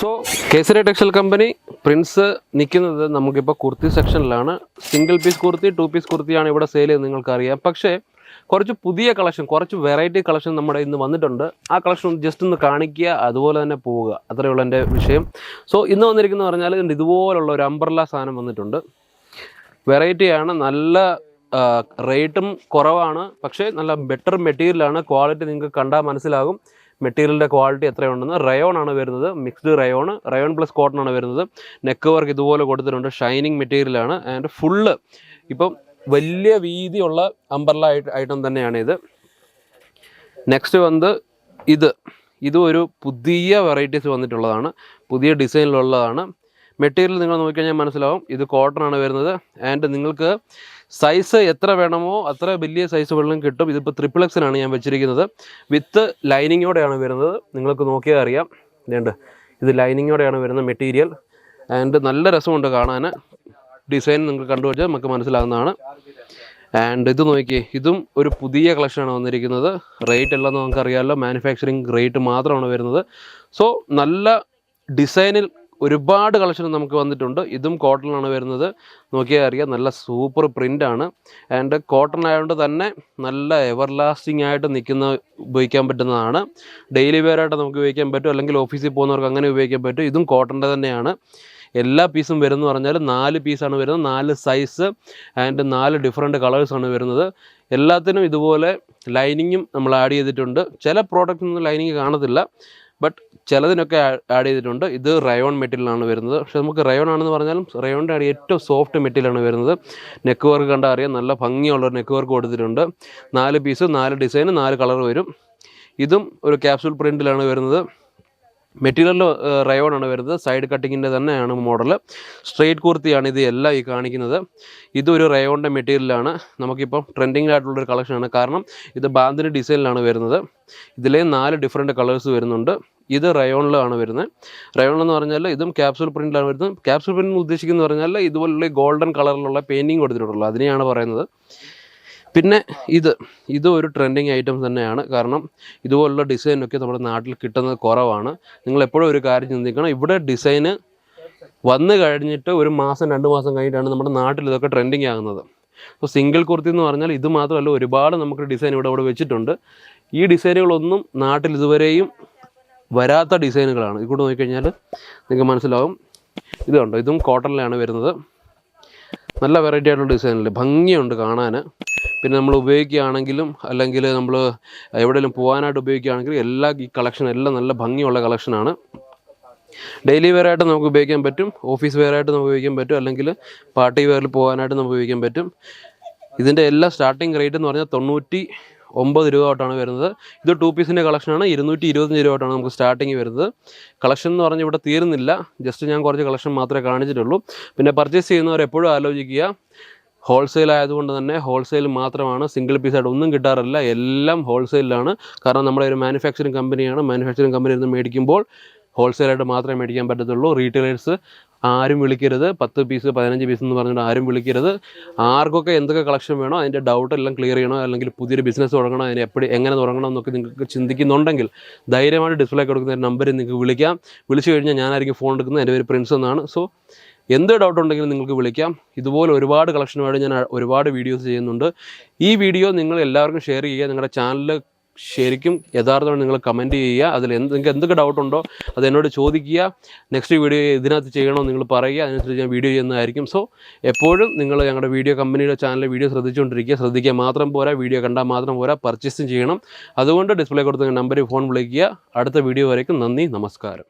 So Kesari textile company Prince നിൽക്കുന്നത് നമുക്കിപ്പോൾ kurti സെക്ഷനിലാണ് single piece kurti two piece കുർത്തിയാണ് ഇവിടെ സെയിൽ ചെയ്ത് നിങ്ങൾക്കറിയാം. പക്ഷേ കുറച്ച് പുതിയ കളക്ഷൻ കുറച്ച് വെറൈറ്റി കളക്ഷൻ നമ്മുടെ ഇന്ന് വന്നിട്ടുണ്ട്. ആ കളക്ഷൻ ജസ്റ്റ് ഒന്ന് കാണിക്കുക അതുപോലെ തന്നെ പോവുക. അത്രയുള്ള എന്റെ വിഷയം. സോ ഇന്ന് വന്നിരിക്കുന്നത് പറഞ്ഞാൽ ഇതുപോലുള്ള ഒരു അംബ്രല്ല സാധനം വന്നിട്ടുണ്ട്. വെറൈറ്റിയാണ് നല്ല റേറ്റും കുറവാണ്. പക്ഷേ നല്ല ബെറ്റർ മെറ്റീരിയലാണ് ക്വാളിറ്റി നിങ്ങൾക്ക് കണ്ടാൽ മനസ്സിലാകും. മെറ്റീരിയലിന്റെ ക്വാളിറ്റി എത്രയുണ്ടെന്ന് റയോൺ ആണ് വരുന്നത്. Mixed rayon rayon plus cotton ആണ് വരുന്നത്. നെക്ക് വർക്ക് ഇതുപോലെ കൊടുത്തിട്ടുണ്ട്. ഷൈനിങ് മെറ്റീരിയലാണ്. ആൻഡ് ഫുള്ള് ഇപ്പം വലിയ വീതിയുള്ള അമ്പർല ഐറ്റം തന്നെയാണ് ഇത് നെക്സ്റ്റ് വന്ന് ഇത്. ഇതും ഒരു പുതിയ വെറൈറ്റീസ് വന്നിട്ടുള്ളതാണ്. പുതിയ ഡിസൈനിലുള്ളതാണ്. മെറ്റീരിയൽ നിങ്ങൾ നോക്കിക്കഴിഞ്ഞാൽ മനസ്സിലാവും. ഇത് കോട്ടൺ ആണ് വരുന്നത്. ആൻഡ് നിങ്ങൾക്ക് സൈസ് എത്ര വേണമോ അത്ര വലിയ സൈസ് വെള്ളം കിട്ടും. ഇതിപ്പോൾ ട്രിപ്പിൾ എക്സിനാണ് ഞാൻ വെച്ചിരിക്കുന്നത്. വിത്ത് ലൈനിങ്ങോടെയാണ് വരുന്നത്. നിങ്ങൾക്ക് നോക്കിയാൽ അറിയാം. ഇതുണ്ട്. ഇത് ലൈനിങ്ങോടെയാണ് വരുന്ന മെറ്റീരിയൽ. ആൻഡ് നല്ല രസമുണ്ട് കാണാൻ ഡിസൈൻ നിങ്ങൾ കണ്ടുപിടിച്ചാൽ നമുക്ക് മനസ്സിലാകുന്നതാണ് ആൻഡ് ഇത് നോക്കിയേ ഇതും ഒരു പുതിയ കളക്ഷനാണ് വന്നിരിക്കുന്നത്. റേറ്റ് എല്ലാം നമുക്കറിയാമല്ലോ മാനുഫാക്ചറിങ് റേറ്റ് മാത്രമാണ് വരുന്നത്. സോ നല്ല ഡിസൈനിൽ ഒരുപാട് കളക്ഷൻ നമുക്ക് വന്നിട്ടുണ്ട്. ഇതും കോട്ടണിലാണ് വരുന്നത്. നോക്കിയാൽ അറിയാം നല്ല സൂപ്പർ പ്രിന്റ് ആണ്. ആൻഡ് കോട്ടൺ ആയതുകൊണ്ട് തന്നെ നല്ല എവർ ലാസ്റ്റിംഗ് ആയിട്ട് നിൽക്കുന്ന ഉപയോഗിക്കാൻ പറ്റുന്നതാണ്. ഡെയിലി വെയർ ആയിട്ട് നമുക്ക് ഉപയോഗിക്കാൻ പറ്റും. അല്ലെങ്കിൽ ഓഫീസിൽ പോകുന്നവർക്ക് അങ്ങനെ ഉപയോഗിക്കാൻ പറ്റും. ഇതും കോട്ടന്റെ തന്നെയാണ്. എല്ലാ പീസും വരുന്നത് പറഞ്ഞാൽ നാല് പീസാണ് വരുന്നത്. നാല് സൈസ് ആൻഡ് നാല് ഡിഫറെന്റ് കളേഴ്സാണ് വരുന്നത്. എല്ലാത്തിനും ഇതുപോലെ ലൈനിങ്ങും നമ്മൾ ആഡ് ചെയ്തിട്ടുണ്ട്. ചില പ്രോഡക്റ്റിനൊന്നും ലൈനിങ് കാണത്തില്ല. ബട്ട് ചിലതിനൊക്കെ ആഡ് ചെയ്തിട്ടുണ്ട്. ഇത് റയോൺ മെറ്റീരിയലാണ് വരുന്നത്. പക്ഷെ നമുക്ക് റയോൺ ആണെന്ന് പറഞ്ഞാലും റയോണിന്റെ ആണ് ഏറ്റവും സോഫ്റ്റ് മെറ്റീരിയലാണ് വരുന്നത്. നെക്ക് വർക്ക് കണ്ടാൽ അറിയാം. നല്ല ഭംഗിയുള്ള നെക്ക് വർക്ക് കൊടുത്തിട്ടുണ്ട്. നാല് പീസ് നാല് ഡിസൈൻ നാല് കളർ വരും. ഇതും ഒരു ക്യാപ്സൂൾ പ്രിന്റിലാണ് വരുന്നത്. മെറ്റീരിയൽ റയോൺ ആണ് വരുന്നത്. സൈഡ് കട്ടിങ്ങിന്റെ തന്നെയാണ് മോഡൽ സ്ട്രെയിറ്റ് കുർത്തിയാണ് ഇത് എല്ലാം ഈ കാണിക്കുന്നത്. ഇതൊരു റയോണിന്റെ മെറ്റീരിയലാണ്. നമുക്കിപ്പം ട്രെൻഡിങ് ആയിട്ടുള്ളൊരു കളക്ഷനാണ്. കാരണം ഇത് ബാന്തിന് ഡിസൈനിലാണ് വരുന്നത്. ഇതിലെ നാല് ഡിഫറെന്റ് കളേഴ്സ് വരുന്നുണ്ട്. ഇത് റയോണിലാണ് വരുന്നത്. റയോണിലെന്ന് പറഞ്ഞാൽ ഇതും ക്യാപ്സൂൾ പ്രിന്റിലാണ് വരുന്നത്. ക്യാപ്സൂൾ പ്രിന്റ് ഉദ്ദേശിക്കുന്നത് പറഞ്ഞാൽ ഇതുപോലുള്ള ഗോൾഡൻ കളറിലുള്ള പെയിന്റിങ് കൊടുത്തിട്ടുള്ളൂ അതിനെയാണ് പറയുന്നത്. പിന്നെ ഇത് ഇത് ഒരു ട്രെൻഡിങ് ഐറ്റം തന്നെയാണ്. കാരണം ഇതുപോലുള്ള ഡിസൈനൊക്കെ നമ്മുടെ നാട്ടിൽ കിട്ടുന്നത് കുറവാണ്. നിങ്ങൾ എപ്പോഴും ഒരു കാര്യം ചിന്തിക്കണം ഇവിടെ ഡിസൈന് വന്നു കഴിഞ്ഞിട്ട് ഒരു മാസം രണ്ട് മാസം കഴിഞ്ഞിട്ടാണ് നമ്മുടെ നാട്ടിൽ ഇതൊക്കെ ട്രെൻഡിങ് ആകുന്നത്. അപ്പോൾ സിംഗിൾ കുർത്തി എന്ന് പറഞ്ഞാൽ ഇത് മാത്രമല്ല ഒരുപാട് നമുക്ക് ഡിസൈൻ ഇവിടെ ഇവിടെ വെച്ചിട്ടുണ്ട്. ഈ ഡിസൈനുകളൊന്നും നാട്ടിൽ ഇതുവരെയും വരാത്ത ഡിസൈനുകളാണ് ഇത് കൂടെ നോക്കിക്കഴിഞ്ഞാൽ നിങ്ങൾക്ക് മനസ്സിലാവും. ഇതുണ്ടോ ഇതും കോട്ടണിലാണ് വരുന്നത്. നല്ല വെറൈറ്റി ആയിട്ടുള്ള ഡിസൈനിൽ ഭംഗിയുണ്ട് കാണാൻ. പിന്നെ നമ്മൾ ഉപയോഗിക്കുകയാണെങ്കിലും അല്ലെങ്കിൽ നമ്മൾ എവിടെയെങ്കിലും പോകാനായിട്ട് ഉപയോഗിക്കുകയാണെങ്കിലും എല്ലാ ഈ കളക്ഷൻ എല്ലാം നല്ല ഭംഗിയുള്ള കളക്ഷനാണ് ഡെയിലി വെയർ ആയിട്ട് നമുക്ക് ഉപയോഗിക്കാൻ പറ്റും. ഓഫീസ് വെയർ ആയിട്ട് നമുക്ക് ഉപയോഗിക്കാൻ പറ്റും. അല്ലെങ്കിൽ പാർട്ടി വെയറിൽ പോകാനായിട്ട് നമുക്ക് ഉപയോഗിക്കാൻ പറ്റും. ഇതിന്റെ എല്ലാ സ്റ്റാർട്ടിങ് റേറ്റ് എന്ന് പറഞ്ഞാൽ തൊണ്ണൂറ്റി ഒമ്പത് രൂപ തൊട്ടാണ് വരുന്നത്. ഇത് ടു പീസിന്റെ കളക്ഷനാണ് ഇരുന്നൂറ്റി ഇരുപത്തഞ്ച് രൂപ തൊട്ടാണ് നമുക്ക് സ്റ്റാർട്ടിങ് വരുന്നത്. കളക്ഷൻ എന്ന് പറഞ്ഞാൽ ഇവിടെ തീരുന്നില്ല. ജസ്റ്റ് ഞാൻ കുറച്ച് കളക്ഷൻ മാത്രമേ കാണിച്ചിട്ടുള്ളൂ. പിന്നെ പർച്ചേസ് ചെയ്യുന്നവർ എപ്പോഴും ആലോചിക്കുക. ഹോൾസെയിൽ ആയതുകൊണ്ട് തന്നെ ഹോൾസെയിൽ മാത്രമാണ് സിംഗിൾ പീസായിട്ട് ഒന്നും കിട്ടാറില്ല. എല്ലാം ഹോൾസെയിലാണ് കാരണം നമ്മുടെ ഒരു മാനുഫാക്ചറിങ് കമ്പനിയാണ് മാനുഫാക്ചറിങ് കമ്പനിയിൽ നിന്ന് മേടിക്കുമ്പോൾ ഹോൾസെയിലായിട്ട് മാത്രമേ മേടിക്കാൻ പറ്റത്തുള്ളൂ. റീറ്റെയിലേഴ്സ് ആരും വിളിക്കരുത്. പത്ത് പീസ് പതിനഞ്ച് പീസ് എന്ന് പറഞ്ഞിട്ട് ആരും വിളിക്കരുത്. ആർക്കൊക്കെ എന്തൊക്കെ കളക്ഷൻ വേണോ അതിന്റെ ഡൗട്ട് എല്ലാം ക്ലിയർ ചെയ്യണോ അല്ലെങ്കിൽ പുതിയൊരു ബിസിനസ് തുടങ്ങണോ അതിന് എപ്പോഴും എങ്ങനെ തുടങ്ങണം എന്നൊക്കെ നിങ്ങൾക്ക് ചിന്തിക്കുന്നുണ്ടെങ്കിൽ ധൈര്യമായിട്ട് ഡിസ്പ്ലേ കൊടുക്കുന്ന നമ്പറിൽ നിങ്ങൾക്ക് വിളിക്കാം. വിളിച്ചു കഴിഞ്ഞാൽ ഞാനായിരിക്കും ഫോൺ എടുക്കുന്നത്. എന്റെ പേര് പ്രിൻസ് എന്നാണ്. സോ എന്ത് ഡൗട്ട് ഉണ്ടെങ്കിലും നിങ്ങൾക്ക് വിളിക്കാം. ഇതുപോലെ ഒരുപാട് കളക്ഷനുമായിട്ട് ഞാൻ ഒരുപാട് വീഡിയോസ് ചെയ്യുന്നുണ്ട്. ഈ വീഡിയോ നിങ്ങൾ എല്ലാവർക്കും ഷെയർ ചെയ്യുക. നിങ്ങളുടെ ചാനലിൽ ശരിക്കും യഥാർത്ഥമാണ് നിങ്ങൾ കമന്റ് ചെയ്യുക. അതിൽ എന്ത് നിങ്ങൾക്ക് എന്തൊക്കെ ഡൗട്ട് ഉണ്ടോ അത് എന്നോട് ചോദിക്കുക. നെക്സ്റ്റ് വീഡിയോ ഇതിനകത്ത് ചെയ്യണോ നിങ്ങൾ പറയുക. അതിനനുസരിച്ച് ഞാൻ വീഡിയോ ചെയ്യുന്നതായിരിക്കും. സോ എപ്പോഴും നിങ്ങൾ ഞങ്ങളുടെ വീഡിയോ കമ്പനിയുടെ ചാനലിലെ വീഡിയോ ശ്രദ്ധിച്ചുകൊണ്ടിരിക്കുക. ശ്രദ്ധിക്കുക മാത്രം പോരാ. വീഡിയോ കണ്ടാൽ മാത്രം പോരാ. പർച്ചേസും ചെയ്യണം. അതുകൊണ്ട് ഡിസ്പ്ലേ കൊടുത്ത നമ്പറിൽ ഫോൺ വിളിക്കുക. അടുത്ത വീഡിയോ വരയ്ക്കും നന്ദി. നമസ്കാരം.